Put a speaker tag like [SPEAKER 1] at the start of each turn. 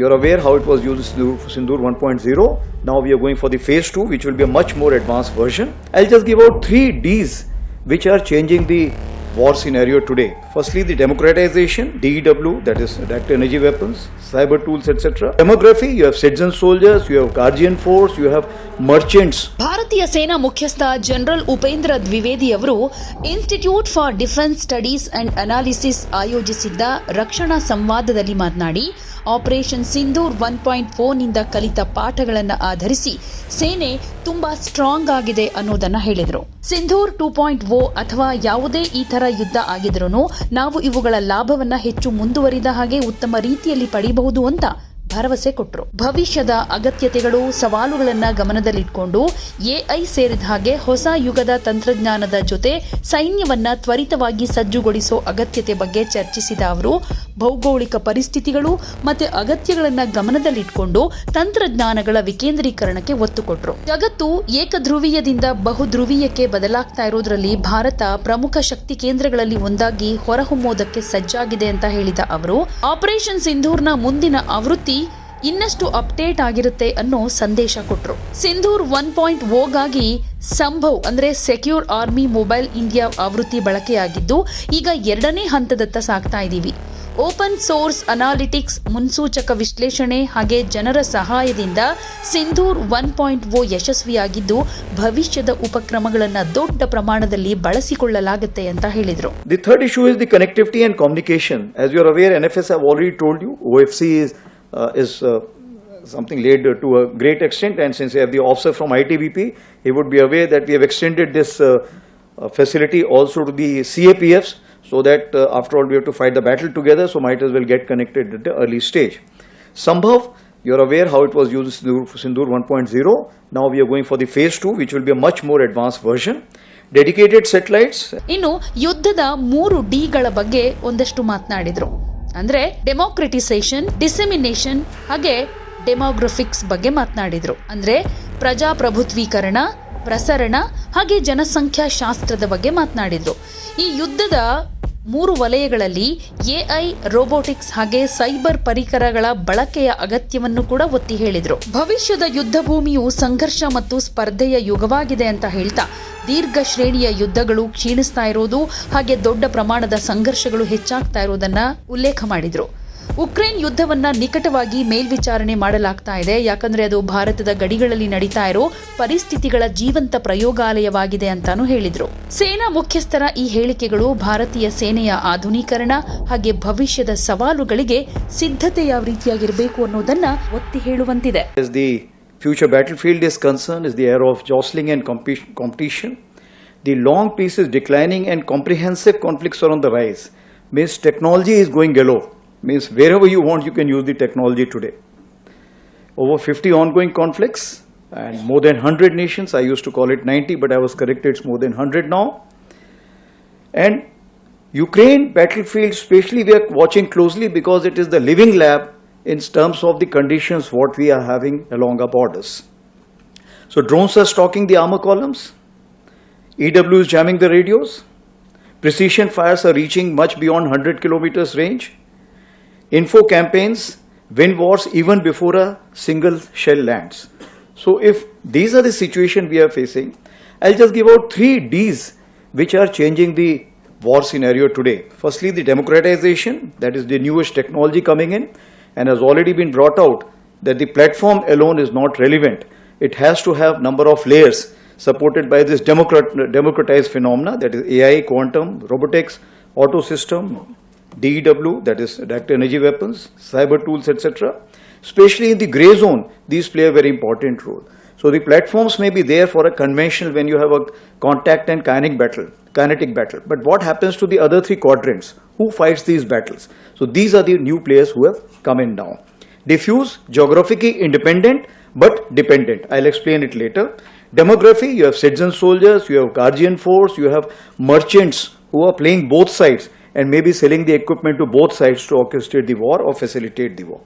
[SPEAKER 1] You're aware how it was used in Sindoor 1.0. Now we are going for the phase 2, which will be a much more advanced version. I'll just give out three Ds which are changing the war scenario today. Firstly, the democratization, DEW, that is direct energy weapons, cyber tools, etc. Demography, you have citizen soldiers, you have guardian force, you have merchants,
[SPEAKER 2] ಭಾರತೀಯ ಸೇನಾ ಮುಖ್ಯಸ್ಥ general Upendra Dwivedi ಅವರು institute for defence studies and analysis ಆಯೋಜಿಸಿದ್ದ ರಕ್ಷಣಾ ಸಂವಾದದಲ್ಲಿ ಮಾತನಾಡಿ operation Sindoor one point ಫೋರ್ನಿಂದ ಕಲಿತ ಪಾಠಗಳನ್ನು ಆಧರಿಸಿ ಸೇನೆ ತುಂಬಾ ಸ್ಟ್ರಾಂಗ್ ಆಗಿದೆ ಅನ್ನೋದನ್ನ ಹೇಳಿದರು ಸಿಂಧೂರ್ ಟೂ ಪಾಯಿಂಟ್ ಓ ಅಥವಾ ಯಾವುದೇ ಈ ತರ ಯುದ್ಧ ಆಗಿದ್ರೂ ನಾವು ಇವುಗಳ ಲಾಭವನ್ನು ಹೆಚ್ಚು ಮುಂದುವರಿದ ಹಾಗೆ ಉತ್ತಮ ರೀತಿಯಲ್ಲಿ ಪಡೆಯಬಹುದು ಅಂತ ಭರವಸೆ ಕೊಟ್ಟರು ಭವಿಷ್ಯದ ಅಗತ್ಯತೆಗಳು, ಸವಾಲುಗಳನ್ನ ಗಮನದಲ್ಲಿಟ್ಕೊಂಡು ಎಐ ಸೇರಿದ ಹಾಗೆ ಹೊಸ ಯುಗದ ತಂತ್ರಜ್ಞಾನದ ಜೊತೆ ಸೈನ್ಯವನ್ನ ತ್ವರಿತವಾಗಿ ಸಜ್ಜುಗೊಳಿಸೋ ಅಗತ್ಯತೆ ಬಗ್ಗೆ ಚರ್ಚಿಸಿದ ಅವರು, ಭೌಗೋಳಿಕ ಪರಿಸ್ಥಿತಿಗಳು ಮತ್ತೆ ಅಗತ್ಯಗಳನ್ನ ಗಮನದಲ್ಲಿಟ್ಕೊಂಡು ತಂತ್ರಜ್ಞಾನಗಳ ವಿಕೇಂದ್ರೀಕರಣಕ್ಕೆ ಒತ್ತು ಕೊಟ್ಟರು ಜಗತ್ತು ಏಕಧ್ರುವೀಯದಿಂದ ಬಹುಧ್ರುವೀಯಕ್ಕೆ ಬದಲಾಗ್ತಾ ಇರೋದ್ರಲ್ಲಿ ಭಾರತ ಪ್ರಮುಖ ಶಕ್ತಿ ಕೇಂದ್ರಗಳಲ್ಲಿ ಒಂದಾಗಿ ಹೊರಹೊಮ್ಮೋದಕ್ಕೆ ಸಜ್ಜಾಗಿದೆ ಅಂತ ಹೇಳಿದ ಅವರು, ಆಪರೇಷನ್ ಸಿಂಧೂರ್ನ ಮುಂದಿನ ಆವೃತ್ತಿ ಇನ್ನಷ್ಟು ಅಪ್ಡೇಟ್ ಆಗಿರುತ್ತೆ ಅನ್ನೋ ಸಂದೇಶ ಕೊಟ್ರು. ಸಿಂಧೂರ್ ಒನ್ ಪಾಯಿಂಟ್ ಓಗಾಗಿ ಸಂಭವ್ ಅಂದ್ರೆ ಸೆಕ್ಯೂರ್ ಆರ್ಮಿ ಮೊಬೈಲ್ ಇಂಡಿಯಾ ಆವೃತ್ತಿ ಬಳಕೆಯಾಗಿದ್ದು ಈಗ ಎರಡನೇ ಹಂತದತ್ತ ಸಾಗ್ತಾ ಇದ್ದೀವಿ ಓಪನ್ ಸೋರ್ಸ್ ಅನಾಲಿಟಿಕ್ಸ್ ಮುನ್ಸೂಚಕ ವಿಶ್ಲೇಷಣೆ ಹಾಗೆ ಜನರ ಸಹಾಯದಿಂದ ಸಿಂಧೂರ್ ಒನ್ ಪಾಯಿಂಟ್ ಓ ಯಶಸ್ವಿಯಾಗಿದ್ದು ಭವಿಷ್ಯದ ಉಪಕ್ರಮಗಳನ್ನು ದೊಡ್ಡ ಪ್ರಮಾಣದಲ್ಲಿ ಬಳಸಿಕೊಳ್ಳಲಾಗುತ್ತೆ ಅಂತ ಹೇಳಿದರು.
[SPEAKER 1] The third the connectivity the communication as communication. As you N F S already told you O F C uh, is uh, something laid uh, to a great extent, and since we have the officer from ITBP, he would be aware that we have extended this uh, uh, facility also to the CAPFs, so that uh, after all we have to fight the battle together, so might as well get connected at the early stage. Sambhav, you are aware how it was used in Sindoor 1.0. Now we are going for the phase 2, which will be a much more advanced version. Dedicated satellites,
[SPEAKER 2] ಇನ್ನು ಯುದ್ಧದ ಮೂರು ಡಿಗಳ ಬಗ್ಗೆ ಒಂದಷ್ಟು ಮಾತನಾಡಿದ್ರು ಅಂದ್ರೆ ಡೆಮೋಕ್ರೆಟಿಸೇಷನ್ dissemination ಹಾಗೆ demographics ಬಗ್ಗೆ ಮಾತನಾಡಿದ್ರು. ಅಂದ್ರೆ ಪ್ರಜಾಪ್ರಭುತ್ವೀಕರಣ, ಪ್ರಸರಣ, ಹಾಗೆ ಜನಸಂಖ್ಯಾ ಶಾಸ್ತ್ರದ ಬಗ್ಗೆ ಮಾತನಾಡಿದ್ರು. ಈ ಯುದ್ಧದ ಮೂರು ವಲಯಗಳಲ್ಲಿ ಎಐ, ರೋಬೋಟಿಕ್ಸ್ ಹಾಗೆ ಸೈಬರ್ ಪರಿಕರಗಳ ಬಳಕೆಯ ಅಗತ್ಯವನ್ನು ಕೂಡ ಒತ್ತಿ ಹೇಳಿದರು. ಭವಿಷ್ಯದ ಯುದ್ಧ ಭೂಮಿಯು ಸಂಘರ್ಷ ಮತ್ತು ಸ್ಪರ್ಧೆಯ ಯುಗವಾಗಿದೆ ಅಂತ ಹೇಳ್ತಾ ದೀರ್ಘ ಶ್ರೇಣಿಯ ಯುದ್ಧಗಳು ಕ್ಷೀಣಿಸ್ತಾ ಇರೋದು, ಹಾಗೆ ದೊಡ್ಡ ಪ್ರಮಾಣದ ಸಂಘರ್ಷಗಳು ಹೆಚ್ಚಾಗ್ತಾ ಇರೋದನ್ನ ಉಲ್ಲೇಖ ಮಾಡಿದ್ರು. ಉಕ್ರೇನ್ ಯುದ್ಧವನ್ನ ನಿಕಟವಾಗಿ ಮೇಲ್ವಿಚಾರಣೆ ಮಾಡಲಾಗ್ತಾ ಇದೆ. ಯಾಕಂದ್ರೆ ಅದು ಭಾರತದ ಗಡಿಗಳಲ್ಲಿ ನಡೀತಾ ಇರೋ ಪರಿಸ್ಥಿತಿಗಳ ಜೀವಂತ ಪ್ರಯೋಗಾಲಯವಾಗಿದೆ ಅಂತಾನು ಹೇಳಿದ್ರು. ಸೇನಾ ಮುಖ್ಯಸ್ಥರ ಈ ಹೇಳಿಕೆಗಳು ಭಾರತೀಯ ಸೇನೆಯ ಆಧುನೀಕರಣ ಹಾಗೆ ಭವಿಷ್ಯದ ಸವಾಲುಗಳಿಗೆ ಸಿದ್ಧತೆಯ ರೀತಿಯಾಗಿರಬೇಕು ಅನ್ನೋದನ್ನ ಒತ್ತಿ ಹೇಳುವಂತಿದೆ.
[SPEAKER 1] Future battlefield is concern is air of jostling the long peace is declining comprehensive are on the technology is going ಗೆಲೋ Means wherever you want, you can use the technology today. Over 50 ongoing conflicts and more than 100 nations. I used to call it 90, but I was corrected, it's more than 100 now. And Ukraine battlefield, especially, we are watching closely because it is the living lab in terms of the conditions what we are having along our borders. So drones are stalking the armor columns, EW is jamming the radios, precision fires are reaching much beyond 100 kilometers range, info campaigns win wars even before a single shell lands. So if these are the situation we are facing, I'll just give out three Ds which are changing the war scenario today. Firstly, the democratization, that is the newest technology coming in and has already been brought out that the platform alone is not relevant. It has to have number of layers supported by this democrat- democratized phenomena that is AI, quantum, robotics, auto system, DEW, that is direct energy weapons, cyber tools, etc. Especially in the gray zone, these play a very important role. So the platforms may be there for a conventional when you have a contact and kinetic battle, kinetic battle. But what happens to the other three quadrants? Who fights these battles? So these are the new players who have come in now. Diffuse, geographically independent but dependent. I'll explain it later. Demography, you have citizen soldiers, you have guardian force, you have merchants who are playing both sides and maybe selling the equipment to both sides to orchestrate the war or facilitate the war.